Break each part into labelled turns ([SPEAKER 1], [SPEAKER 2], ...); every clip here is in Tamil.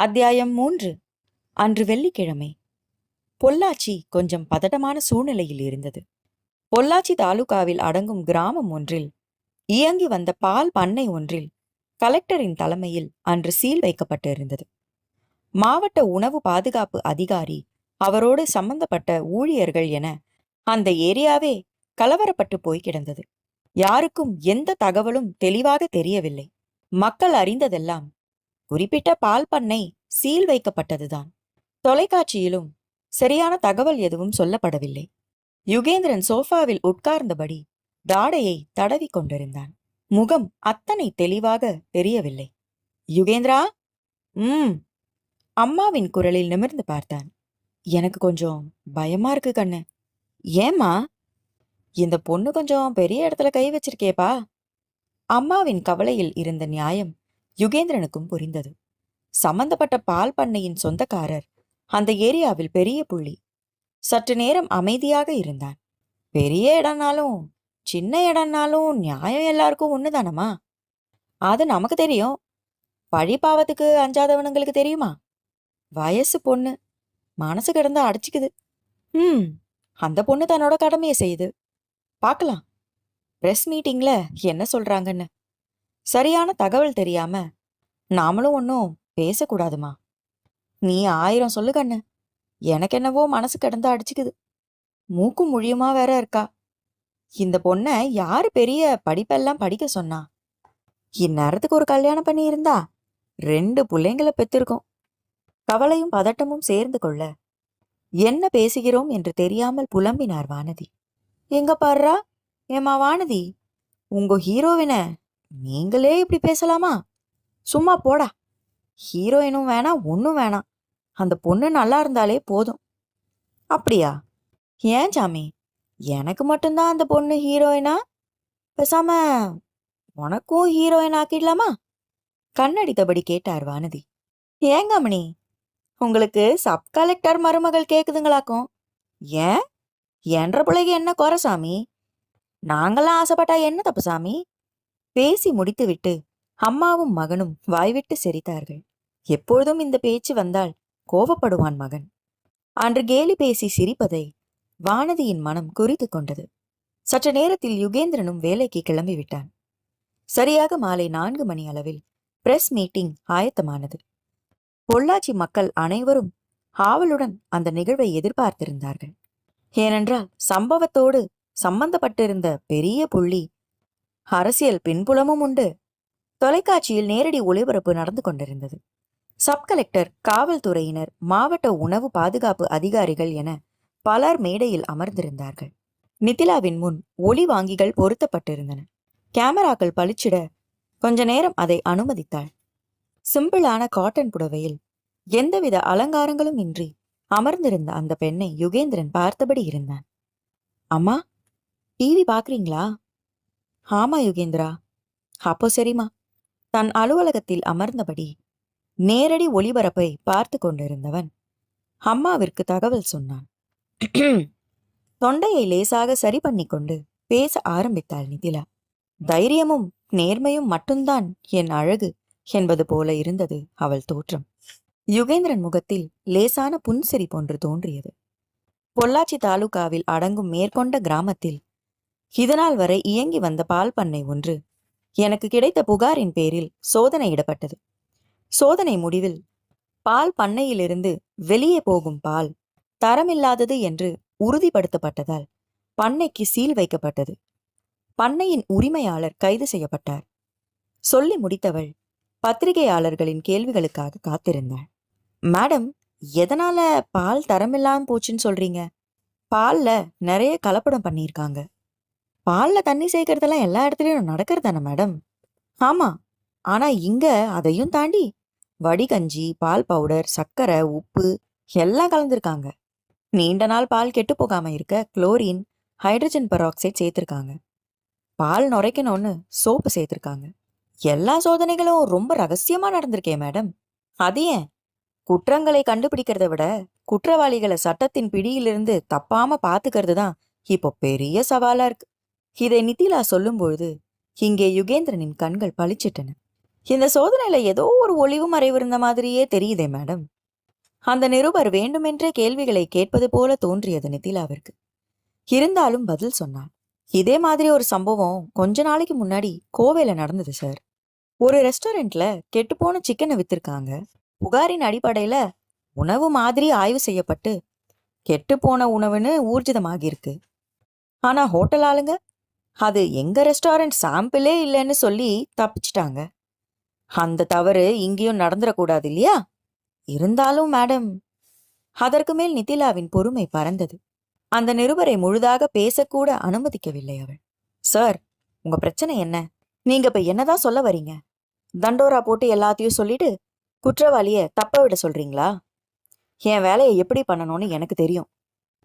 [SPEAKER 1] அத்தியாயம் மூன்று. அன்று வெள்ளிக்கிழமை. பொள்ளாச்சி கொஞ்சம் பதட்டமான சூழ்நிலையில் இருந்தது. பொள்ளாச்சி தாலுகாவில் அடங்கும் கிராமம் ஒன்றில் இயங்கி வந்த பால் பண்ணை ஒன்றில் கலெக்டரின் தலைமையில் அன்று சீல் வைக்கப்பட்டிருந்தது. மாவட்ட உணவு பாதுகாப்பு அதிகாரி அவரோடு சம்பந்தப்பட்ட ஊழியர்கள் என அந்த ஏரியாவே கலவரப்பட்டு போய் கிடந்தது. யாருக்கும் எந்த தகவலும் தெளிவாக தெரியவில்லை. மக்கள் அறிந்ததெல்லாம் குறிப்பிட்ட பால் பண்ணை சீல் வைக்கப்பட்டதுதான். தொலைக்காட்சியிலும் சரியான தகவல் எதுவும் சொல்லப்படவில்லை. யுகேந்திரன் சோஃபாவில் உட்கார்ந்தபடி தாடையை தடவிக் கொண்டிருந்தான். முகம் அத்தனை தெளிவாக தெரியவில்லை. யுகேந்திரா? ம். அம்மாவின் குரலில் நிமிர்ந்து பார்த்தான். எனக்கு கொஞ்சம் பயமா இருக்கு கண்ணு. ஏம்மா? இந்த பொண்ணு கொஞ்சம் பெரிய இடத்துல கை வச்சிருக்கேப்பா. அம்மாவின் கவலையில் இருந்த நியாயம் யுகேந்திரனுக்கும் புரிந்தது. சம்பந்தப்பட்ட பால் பண்ணையின் சொந்தக்காரர் அந்த ஏரியாவில் பெரிய புள்ளி. சற்று நேரம் அமைதியாக இருந்தான். பெரிய இடம்னாலும் சின்ன இடம்னாலும் நியாயம் எல்லாருக்கும் ஒண்ணுதானம்மா? அது நமக்கு தெரியும். பழி பாவத்துக்கு அஞ்சாதவனுங்களுக்கு தெரியுமா? வயசு பொண்ணு. மனசு கிடந்தா அடிச்சுக்குது. ம் அந்த பொண்ணு தன்னோட கடமையை செய்யுது. பார்க்கலாம். பிரஸ் மீட்டிங்ல என்ன சொல்றாங்கன்னு. சரியான தகவல் தெரியாம நாமளும் ஒன்றும் பேசக்கூடாதுமா. நீ ஆயிரம் சொல்லு கண்ணு. எனக்கு என்னவோ மனசு கிடந்து அடிச்சுக்குது. மூக்கும் முழியுமா வேற இருக்கா? இந்த பொண்ணை யாரு பெரிய படிப்பெல்லாம் படிக்க சொன்னா? இந்நேரத்துக்கு ஒரு கல்யாணம் பண்ணி இருந்தா ரெண்டு பிள்ளைங்களை பெத்திருக்கோம். கவலையும் பதட்டமும் சேர்ந்து கொள்ள என்ன பேசுகிறோம் என்று தெரியாமல் புலம்பினார் வானதி. எங்க பாடுறா ஏமா வானதி உங்க ஹீரோவின நீங்களே இப்படி பேசலாமா? சும்மா போடா. ஹீரோயினும் வேணாம் ஒன்றும் வேணாம். அந்த பொண்ணு நல்லா இருந்தாலே போதும். அப்படியா? ஏன் சாமி? எனக்கு மட்டும்தான் அந்த பொண்ணு ஹீரோயினா? பேசாம உனக்கும் ஹீரோயின் ஆக்கிடலாமா? கண்ணடித்தபடி கேட்டார் வானதி. ஏங்க மணி? உங்களுக்கு சப் கலெக்டர் மருமகள் கேக்குதுங்களாக்கும். ஏன்? என்ற பிள்ளைக்கு என்ன குறை சாமி? நாங்களாம் ஆசைப்பட்டா என்ன தப்பு சாமி? பேசி முடித்துவிட்டு அம்மாவும் மகனும் வாய்விட்டு சிரித்தார்கள். எப்பொழுதும் இந்த பேச்சு வந்தால் கோபப்படுவான் மகன். அன்று கேலி பேசி சிரிப்பதை வானதியின் மனம் குறித்து கொண்டது. சற்று நேரத்தில் யுகேந்திரனும் வேலைக்கு கிளம்பிவிட்டான் சரியாக மாலை நான்கு மணி அளவில் பிரஸ் மீட்டிங் ஆயத்தமானது. பொள்ளாச்சி மக்கள் அனைவரும் ஆவலுடன் அந்த நிகழ்வை எதிர்பார்த்திருந்தார்கள். ஏனென்றால் சம்பவத்தோடு சம்பந்தப்பட்டிருந்த பெரிய புள்ளி அரசியல் பின்புலமும் உண்டு. தொலைக்காட்சியில் நேரடி ஒளிபரப்பு நடந்து கொண்டிருந்தது. சப் கலெக்டர் காவல்துறையினர் மாவட்ட உணவு பாதுகாப்பு அதிகாரிகள் என பலர் மேடையில் அமர்ந்திருந்தார்கள். நிதிலாவின் முன் ஒளி வாங்கிகள் பொருத்தப்பட்டிருந்தன. கேமராக்கள் பளிச்சிட கொஞ்ச நேரம் அதை அனுமதித்தாள். சிம்பிளான காட்டன் புடவையில் எந்தவித அலங்காரங்களும் இன்றி அமர்ந்திருந்த அந்த பெண்ணை யுகேந்திரன் பார்த்தபடி இருந்தான். அம்மா டிவி பாக்குறீங்களா? ஆமா யுகேந்திரா. அப்போ சரிமா தன் அலுவலகத்தில் அமர்ந்தபடி நேரடி ஒளிபரப்பை பார்த்து கொண்டிருந்தவன் அம்மாவிற்கு தகவல் சொன்னான். தொண்டையை லேசாக சரி பண்ணிக்கொண்டு பேச ஆரம்பித்தாள் நிதிலா தைரியமும் நேர்மையும் மட்டும்தான் என் அழகு என்பது போல இருந்தது அவள் தோற்றம். யுகேந்திரன் முகத்தில் லேசான புன்சிரி போன்று தோன்றியது. பொள்ளாச்சி தாலுகாவில் அடங்கும் மேற்கொண்ட கிராமத்தில் இதனால் வரை இயங்கி வந்த பால் பண்ணை ஒன்று எனக்கு கிடைத்த புகாரின் பேரில் சோதனையிடப்பட்டது. சோதனை முடிவில் பால் பண்ணையிலிருந்து வெளியே போகும் பால் தரமில்லாதது என்று உறுதிப்படுத்தப்பட்டதால் பண்ணைக்கு சீல் வைக்கப்பட்டது. பண்ணையின் உரிமையாளர் கைது செய்யப்பட்டார். சொல்லி முடித்தவள் பத்திரிகையாளர்களின் கேள்விகளுக்காக காத்திருந்தாள். மேடம் எதனால பால் தரமில்லாம போச்சுன்னு சொல்றீங்க? பால்ல நிறைய கலப்படம் பண்ணியிருக்காங்க. பாலில் தண்ணி சேர்க்கறதெல்லாம் எல்லா இடத்துலையும் நடக்கிறது தானே மேடம்? ஆமாம் ஆனால் இங்கே அதையும் தாண்டி வடிகஞ்சி பால் பவுடர் சர்க்கரை உப்பு எல்லாம் கலந்துருக்காங்க. நீண்ட நாள் பால் கெட்டு போகாமல் இருக்க குளோரின் ஹைட்ரஜன் பெராக்சைடு சேர்த்துருக்காங்க. பால் நுரைக்கணும்னு சோப்பு சேர்த்துருக்காங்க. எல்லா சோதனைகளும் ரொம்ப ரகசியமாக நடந்திருக்கே மேடம். அது ஏன்? குற்றங்களை கண்டுபிடிக்கிறத விட குற்றவாளிகளை சட்டத்தின் பிடியிலிருந்து தப்பாம பாத்துக்கிறது தான் இப்போ பெரிய சவாலா இருக்கு. இதை நிதிலா சொல்லும்பொழுது இங்கே யுகேந்திரனின் கண்கள் பளிச்சிட்டன. இந்த சோதனையில ஏதோ ஒரு ஒளிவு மறைவு இருந்த மாதிரியே தெரியுதே மேடம். அந்த நிருபர் வேண்டுமென்றே கேள்விகளை கேட்பது போல தோன்றியது நிதிலாவிற்கு இருந்தாலும் பதில் சொன்னாள் இதே மாதிரி ஒரு சம்பவம் கொஞ்ச நாளைக்கு முன்னாடி கோவையில நடந்தது சார். ஒரு ரெஸ்டாரண்ட்ல கெட்டுப்போன சிக்கனை வித்திருக்காங்க. புகாரின் அடிப்படையில உணவு மாதிரி ஆய்வு செய்யப்பட்டு கெட்டுப்போன உணவுன்னு ஊர்ஜிதமாகியிருக்கு. ஆனா ஹோட்டல் ஆளுங்க அது எங்க ரெஸ்டாரண்ட் சாம்பிளே இல்லைன்னு சொல்லி தப்பிச்சிட்டாங்க. அந்த தவறு இங்கேயும் நடந்துடக்கூடாது இல்லையா? இருந்தாலும் மேடம் அதற்கு மேல் நிதிலாவின் பொறுமை பறந்தது. அந்த நிருபரை முழுதாக பேசக்கூட அனுமதிக்கவில்லை அவள். சார் உங்க பிரச்சனை என்ன? நீங்க இப்ப என்னதான் சொல்ல வரீங்க? தண்டோரா போட்டு எல்லாத்தையும் சொல்லிட்டு குற்றவாளிய தப்ப விட சொல்றீங்களா? என் வேலையை எப்படி பண்ணணும்னு எனக்கு தெரியும்.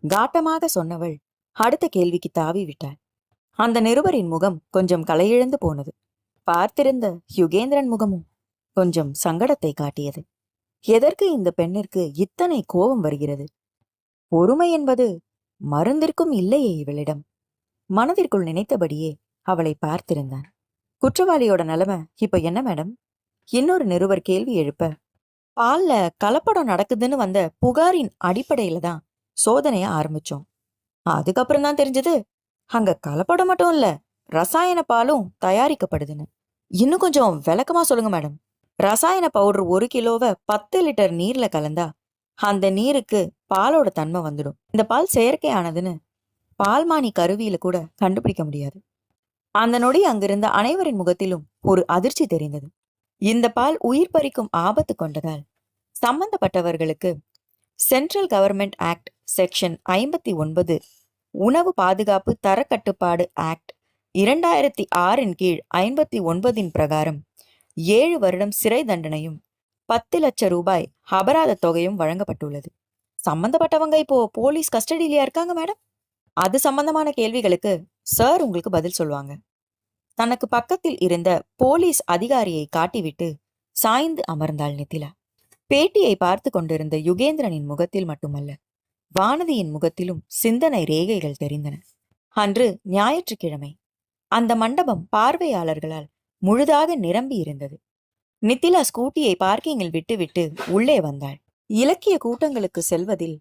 [SPEAKER 1] காட்டமாக சொன்னவள் அடுத்த கேள்விக்கு தாவி விட்டாள். அந்த நிருபரின் முகம் கொஞ்சம் கலையிழந்து போனது. பார்த்திருந்த யுகேந்திரன் முகமும் கொஞ்சம் சங்கடத்தை காட்டியது. எதற்கு இந்த பெண்ணிற்கு இத்தனை கோபம் வருகிறது? பொறுமை என்பது மருந்திற்கும் இல்லையே இவளிடம். மனதிற்குள் நினைத்தபடியே அவளை பார்த்திருந்தான். குற்றவாளியோட நிலைமை இப்ப என்ன மேடம்? இன்னொரு நிருபர் கேள்வி எழுப்ப பால்ல கலப்படம் நடக்குதுன்னு வந்த புகாரின் அடிப்படையில தான் சோதனைய ஆரம்பிச்சோம். அதுக்கப்புறம் தான் தெரிஞ்சது அங்க கலப்படம் மட்டும் இல்ல ரசாயன பாலும் தயாரிக்கப்படுதுன்னு. இன்னும் கொஞ்சம் விளக்கமா சொல்லுங்க மேடம். ரசாயன பவுடர் ஒரு கிலோவை பத்து லிட்டர் நீர்ல கலந்தா அந்த நீருக்கு பாலோட தன்மை வந்துடும். இந்த பால் செயற்கையானதுன்னு பால்மானி கருவியில கூட கண்டுபிடிக்க முடியாது. அந்த நொடி அங்கிருந்த அனைவரின் முகத்திலும் ஒரு அதிர்ச்சி தெரிந்தது. இந்த பால் உயிர் பறிக்கும் ஆபத்து கொண்டதால் சம்பந்தப்பட்டவர்களுக்கு சென்ட்ரல் கவர்மெண்ட் ஆக்ட் செக்ஷன் ஐம்பத்தி ஒன்பது உணவு பாதுகாப்பு தரக்கட்டுப்பாடு ஆக்ட் இரண்டாயிரத்தி ஆறின் கீழ் ஐம்பத்தி ஒன்பதின் பிரகாரம் ஏழு வருடம் சிறை தண்டனையும் பத்து லட்சம் ரூபாய் அபராத தொகையும் வழங்கப்பட்டுள்ளது. சம்பந்தப்பட்டவங்க இப்போ போலீஸ் கஸ்டடியிலயா இருக்காங்க மேடம்? அது சம்பந்தமான கேள்விகளுக்கு சார் உங்களுக்கு பதில் சொல்லுவாங்க. தனக்கு பக்கத்தில் இருந்த போலீஸ் அதிகாரியை காட்டிவிட்டு சாய்ந்து அமர்ந்தாள் நிதிலா பேட்டியை பார்த்து கொண்டிருந்த யுகேந்திரனின் முகத்தில் மட்டுமல்ல வானதியின் முகத்திலும் சிந்தனை ரேகைகள் தெரிந்தன. அன்று ஞாயிற்றுக்கிழமை. அந்த மண்டபம் பார்வையாளர்களால் முழுதாக நிரம்பி இருந்தது. நித்திலா ஸ்கூட்டியை பார்க்கிங்கில் விட்டுவிட்டு உள்ளே வந்தாள். இலக்கிய கூட்டங்களுக்கு செல்வதில்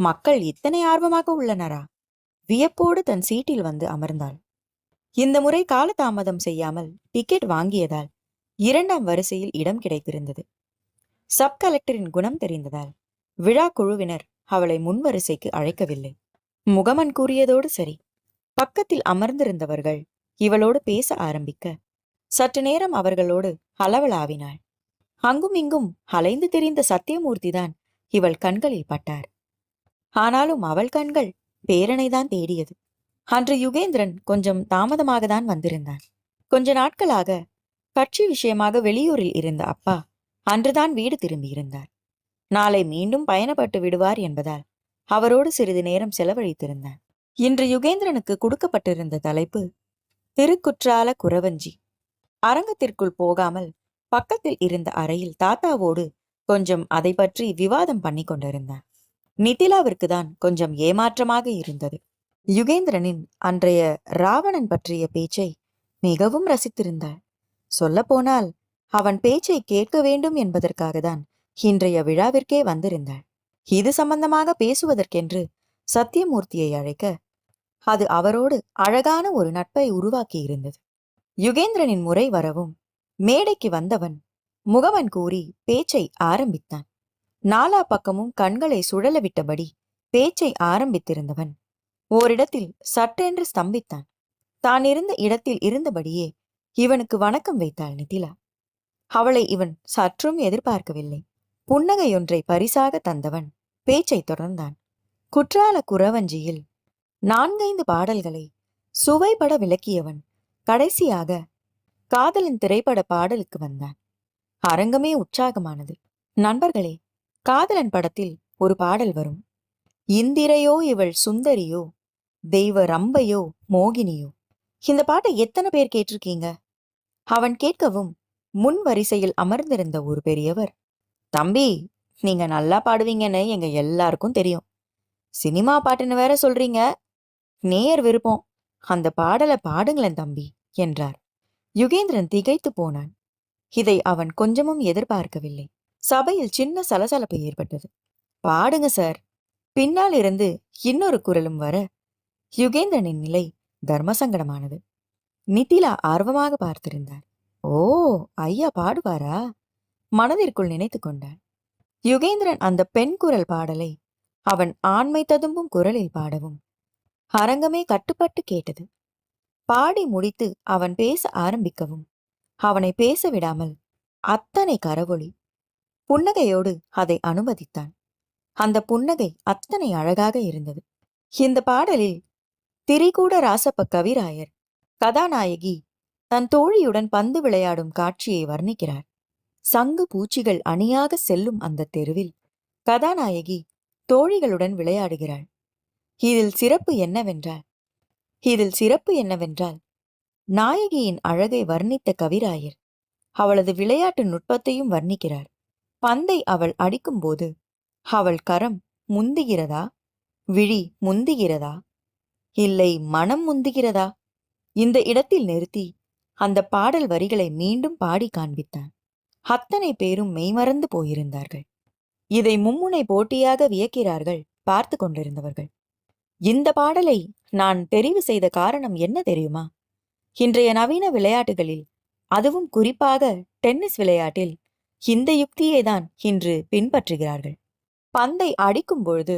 [SPEAKER 1] மக்கள் இத்தனை ஆர்வமாக உள்ளனரா? வியப்போடு தன் சீட்டில் வந்து அமர்ந்தாள். இந்த முறை காலதாமதம் செய்யாமல் டிக்கெட் வாங்கியதால் இரண்டாம் வரிசையில் இடம் கிடைத்திருந்தது. சப் கலெக்டரின் குணம் தெரிந்ததால் விழா குழுவினர் அவளை முன்வரிசைக்கு அழைக்கவில்லை. முகமன் கூறியதோடு சரி. பக்கத்தில் அமர்ந்திருந்தவர்கள் இவளோடு பேச ஆரம்பிக்க சற்று நேரம் அவர்களோடு அளவலாவினாள் அங்கும் இங்கும் அலைந்து திரிந்த சத்தியமூர்த்திதான் இவள் கண்களில் பட்டார். ஆனாலும் அவள் கண்கள் பேரனைதான் தேடியது. அன்று யுகேந்திரன் கொஞ்சம் தாமதமாக தான் வந்திருந்தான். கொஞ்ச நாட்களாக கட்சி விஷயமாக வெளியூரில் இருந்த அப்பா அன்றுதான் வீடு திரும்பியிருந்தார் நாளை மீண்டும் பயணப்பட்டு விடுவார் என்பதால் அவரோடு சிறிது நேரம் செலவழித்திருந்தான். இன்று யுகேந்திரனுக்கு கொடுக்கப்பட்டிருந்த தலைப்பு திருக்குற்றால குறவஞ்சி அரங்கத்திற்குள் போகாமல் பக்கத்தில் இருந்த அறையில் தாத்தாவோடு கொஞ்சம் அதை பற்றி விவாதம் பண்ணி கொண்டிருந்தான். நிதிலாவிற்கு தான் கொஞ்சம் ஏமாற்றமாக இருந்தது. யுகேந்திரனின் அன்றைய ராவணன் பற்றிய பேச்சை மிகவும் ரசித்திருந்தாள். சொல்லப்போனால் அவன் பேச்சை கேட்க வேண்டும் என்பதற்காக தான் இன்றைய விழாவிற்கே வந்திருந்தாள். இது சம்பந்தமாக பேசுவதற்கென்று சத்தியமூர்த்தியை அழைக்க அது அவரோடு அழகான ஒரு நட்பை உருவாக்கியிருந்தது. யுகேந்திரனின் முறை வரவும் மேடைக்கு வந்தவன் முகவன் கூறி பேச்சை ஆரம்பித்தான். நாலா பக்கமும் கண்களை சுழல விட்டபடி பேச்சை ஆரம்பித்திருந்தவன் ஓரிடத்தில் சட்டென்று ஸ்தம்பித்தான். தான் இருந்த இடத்தில் இருந்தபடியே இவனுக்கு வணக்கம் வைத்தாள் நிதிலா அவளை இவன் சற்றும் எதிர்பார்க்கவில்லை. புன்னகையொன்றை பரிசாக தந்தவன் பேச்சை தொடர்ந்தான். குற்றால குறவஞ்சியில் நான்கைந்து பாடல்களை சுவைபட விளக்கியவன் கடைசியாக காதலின் திரைப்பட பாடலுக்கு வந்தான். அரங்கமே உற்சாகமானது. நண்பர்களே காதலன் படத்தில் ஒரு பாடல் வரும். இந்திரையோ இவள் சுந்தரியோ தெய்வ ரம்பையோ மோகினியோ. இந்த பாட்டை எத்தனை பேர் கேட்டிருக்கீங்க? அவன் கேட்கவும் முன் வரிசையில் அமர்ந்திருந்த ஒரு பெரியவர் தம்பி நீங்க நல்லா பாடுவீங்கன்னு எங்க எல்லாருக்கும் தெரியும். சினிமா பாட்டுன்னு வேற சொல்றீங்க. நேயர் விருப்பம். அந்த பாடலை பாடுங்களேன் தம்பி என்றார். யுகேந்திரன் திகைத்து போனான். இதை அவன் கொஞ்சமும் எதிர்பார்க்கவில்லை. சபையில் சின்ன சலசலப்பு ஏற்பட்டது. பாடுங்க சார். பின்னால் இருந்து இன்னொரு குரலும் வர யுகேந்திரனின் நிலை தர்மசங்கடமானது. நித்திலா ஆர்வமாக பார்த்திருந்தார். ஓ ஐயா பாடுவாரா? மனதிற்குள் நினைத்து கொண்டான் யுகேந்திரன் அந்த பெண் குரல் பாடலை அவன் ஆண்மை ததும்பும் குரலில் பாடவும் அரங்கமே கட்டுப்பட்டு கேட்டது. பாடி முடித்து அவன் பேச ஆரம்பிக்கவும் அவனை பேச விடாமல் அத்தனை கரவொளி புன்னகையோடு அதை அனுமதித்தான். அந்த புன்னகை அத்தனை அழகாக இருந்தது. இந்த பாடலில் திரிகூட ராசப்ப கவிராயர் கதாநாயகி தன் தோழியுடன் பந்து விளையாடும் காட்சியை வர்ணிக்கிறார். சங்கு பூச்சிகள் அணியாக செல்லும் அந்த தெருவில் கதாநாயகி தோழிகளுடன் விளையாடுகிறாள். இதில் சிறப்பு என்னவென்றால் இதில் சிறப்பு என்னவென்றால் நாயகியின் அழகை வர்ணித்த கவிராயர் அவளது விளையாட்டு நுட்பத்தையும் வர்ணிக்கிறார். பந்தை அவள் அடிக்கும்போது அவள் கரம் முந்துகிறதா? விழி முந்துகிறதா? இல்லை மனம் முந்துகிறதா? இந்த இடத்தில் நிறுத்தி அந்த பாடல் வரிகளை மீண்டும் பாடி காண்பித்தான் அத்தனை பேரும் மெய்மறந்து போயிருந்தார்கள். இதை மும்முனை போட்டியாக வியக்கிறார்கள் பார்த்து கொண்டிருந்தவர்கள். இந்த பாடலை நான் தெரிவு செய்த காரணம் என்ன தெரியுமா? இன்றைய நவீன விளையாட்டுகளில் அதுவும் குறிப்பாக டென்னிஸ் விளையாட்டில் இந்த யுக்தியை தான் இன்று பின்பற்றுகிறார்கள். பந்தை அடிக்கும் பொழுது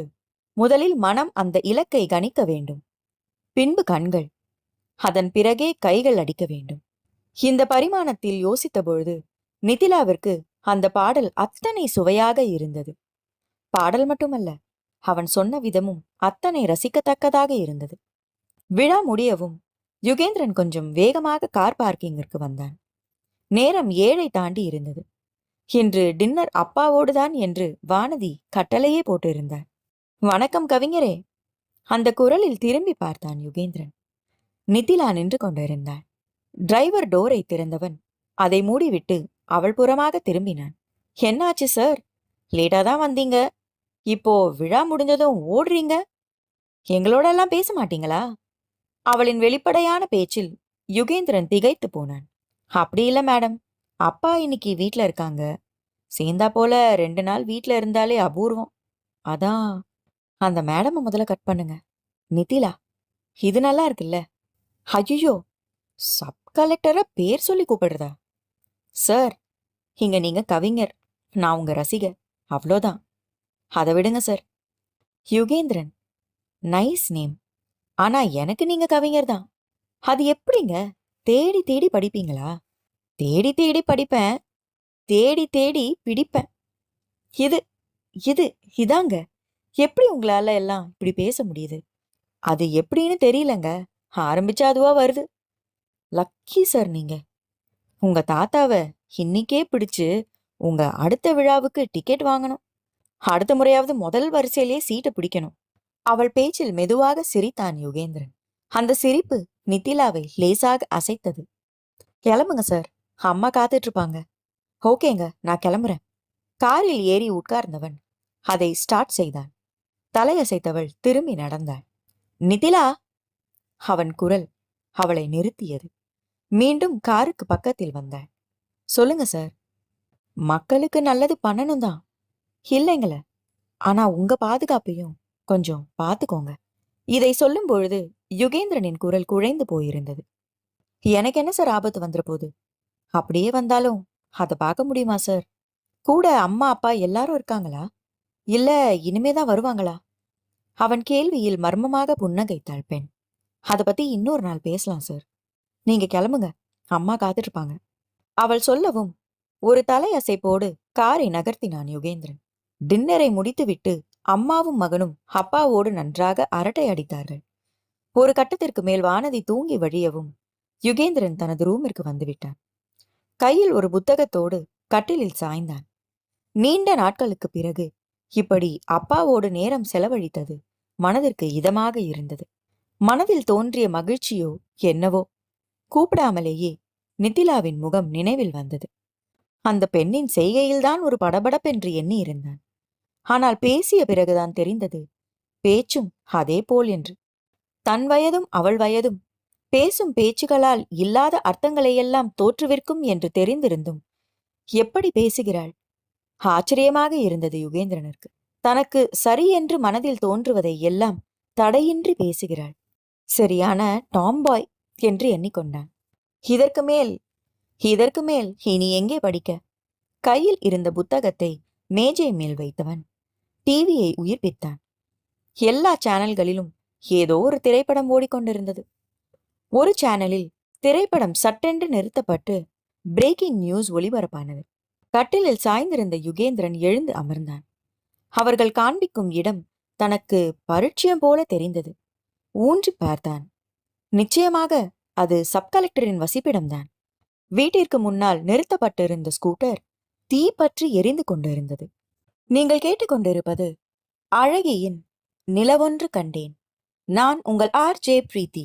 [SPEAKER 1] முதலில் மனம் அந்த இலக்கை கணிக்க வேண்டும். பின்பு கண்கள். அதன் பிறகே கைகள் அடிக்க வேண்டும். இந்த பரிமாணத்தில் யோசித்த பொழுது நிதிலாவிற்கு அந்த பாடல் அத்தனை சுவையாக இருந்தது. பாடல் மட்டுமல்ல அவன் சொன்ன விதமும் அத்தனை ரசிக்கத்தக்கதாக இருந்தது. விழா முடியவும் யுகேந்திரன் கொஞ்சம் வேகமாக கார் பார்க்கிங்கிற்கு வந்தான். நேரம் ஏழை தாண்டி இருந்தது. இன்று டின்னர் அப்பாவோடுதான் என்று வானதி கட்டளையே போட்டிருந்தார் வணக்கம் கவிஞரே அந்த குரலில் திரும்பி பார்த்தான் யுகேந்திரன். நிதிலா நின்று கொண்டிருந்தாள். டிரைவர் டோரை திறந்தவன் அதை மூடிவிட்டு அவள் புறமாக திரும்பினான். என்னாச்சு சார்? லேட்டா தான் வந்தீங்க. இப்போ விழா முடிஞ்சதும் ஓடுறீங்க? எங்களோட எல்லாம் பேச மாட்டீங்களா? அவளின் வெளிப்படையான பேச்சில் யுகேந்திரன் திகைத்து போனான். அப்படி இல்ல மேடம். அப்பா இன்னைக்கு வீட்டில் இருக்காங்க. சேர்ந்தா போல ரெண்டு நாள் வீட்டில் இருந்தாலே அபூர்வம். அதான் அந்த மேடமை முதல்ல கட் பண்ணுங்க. நிதிலா இது நல்லா இருக்குல்ல? ஐயோ சப் கலெக்டரை பேர் சொல்லி கூப்பிடுறதா? சார் இங்க நீங்க கவிஞர் நான் உங்க ரசிகர் அவ்வளோதான் அதை விடுங்க சார். யுகேந்திரன் நைஸ் நேம் ஆனா எனக்கு நீங்க கவிஞர் தான். அது எப்படிங்க? தேடி தேடி படிப்பீங்களா? தேடி தேடி படிப்பேன். தேடி தேடி பிடிப்பேன். இது இது இதாங்க. எப்படி உங்களால எல்லாம் இப்படி பேச முடியுது? அது எப்படின்னு தெரியலங்க. ஆரம்பிச்சா அதுவா வருது. லக்கி சார் நீங்க. உங்க தாத்தாவை இன்னைக்கே பிடிச்சு உங்க அடுத்த விழாவுக்கு டிக்கெட் வாங்கணும். அடுத்த முறையாவது முதல் வரிசையிலேயே சீட்டை பிடிக்கணும். அவள் பேச்சில் மெதுவாக சிரித்தான் யுகேந்திரன். அந்த சிரிப்பு நித்திலாவை லேசாக அசைத்தது. கிளம்புங்க சார் அம்மா காத்துட்டு இருப்பாங்க ஓகேங்க நான் கிளம்புறேன். காரில் ஏறி உட்கார்ந்தவன் அதை ஸ்டார்ட் செய்தான். தலையசைத்தவள் திரும்பி நடந்தாள். நிதிலா அவன் குரல் அவளை நிறுத்தியது. மீண்டும் காருக்கு பக்கத்தில் வந்தேன். சொல்லுங்க சார். மக்களுக்கு நல்லது பண்ணணும் தான் இல்லைங்கள. ஆனா உங்க பாதுகாப்பையும் கொஞ்சம் பார்த்துக்கோங்க இதை சொல்லும் பொழுது யுகேந்திரனின் குரல் குழைந்து போயிருந்தது. எனக்கு என்ன சார் ஆபத்து வந்துற போது? அப்படியே வந்தாலும் அதை பார்க்க முடியுமா சார்? கூட அம்மா அப்பா எல்லாரும் இருக்காங்களா? இல்ல இனிமேதான் வருவாங்களா? அவன் கேள்வியில் மர்மமாக புன்னகைத்தாள் பெண். அதை பத்தி இன்னொரு நாள் பேசலாம் சார். நீங்க கிளம்புங்க. அம்மா காத்துட்டு இருப்பாங்க அவள் சொல்லவும் ஒரு தலையசைப்போடு காரை நகர்த்தினான் யுகேந்திரன். டின்னரை முடித்துவிட்டு அம்மாவும் மகனும் அப்பாவோடு நன்றாக அரட்டை அடித்தார்கள். ஒரு கட்டத்திற்கு மேல் வானதி தூங்கி வழியவும் யுகேந்திரன் தனது ரூமிற்கு வந்துவிட்டான் கையில் ஒரு புத்தகத்தோடு கட்டிலில் சாய்ந்தான். நீண்ட நாட்களுக்கு பிறகு இப்படி அப்பாவோடு நேரம் செலவழித்தது மனதிற்கு இதமாக இருந்தது. மனதில் தோன்றிய மகிழ்ச்சியோ என்னவோ கூப்பிடாமலேயே நித்திலாவின் முகம் நினைவில் வந்தது. அந்த பெண்ணின் செய்கையில்தான் ஒரு படபடப்பென்று எண்ணி இருந்தான். ஆனால் பேசிய பிறகுதான் தெரிந்தது பேச்சும் அதே போல் என்று. தன் வயதும் அவள் வயதும் பேசும் பேச்சுகளால் இல்லாத அர்த்தங்களையெல்லாம் தோற்றுவிற்கும் என்று தெரிந்திருந்தும் எப்படி பேசுகிறாள்? ஆச்சரியமாக இருந்தது யுகேந்திரனுக்கு தனக்கு சரி என்று மனதில் தோன்றுவதை எல்லாம் தடையின்றி பேசுகிறாள். சரியான டாம்பாய் என்று எண்ணிக்கொண்டான். இதற்கு மேல் இதற்கு மேல் இனி எங்கே படிக்க? கையில் இருந்த புத்தகத்தை மேஜை மேல் வைத்தவன் டிவியை உயிர்ப்பித்தான். எல்லா சேனல்களிலும் ஏதோ ஒரு திரைப்படம் ஓடிக்கொண்டிருந்தது. ஒரு சேனலில் திரைப்படம் சட்டென்று நிறுத்தப்பட்டு பிரேக்கிங் நியூஸ் ஒளிபரப்பானது. கட்டிலில் சாய்ந்திருந்த யுகேந்திரன் எழுந்து அமர்ந்தான். அவர்கள் காண்பிக்கும் இடம் தனக்கு பரிச்சயம் போல தெரிந்தது. ஊன்றி பார்த்தான். நிச்சயமாக அது சப் கலெக்டரின் வசிப்பிடம்தான். வீட்டிற்கு முன்னால் நிறுத்தப்பட்டிருந்த ஸ்கூட்டர் தீ பற்றி எரிந்து கொண்டிருந்தது. நீங்கள் கேட்டுக்கொண்டிருப்பது அழகியின் நிலவொன்று கண்டேன். நான் உங்கள் ஆர். ஜே. பிரீத்தி.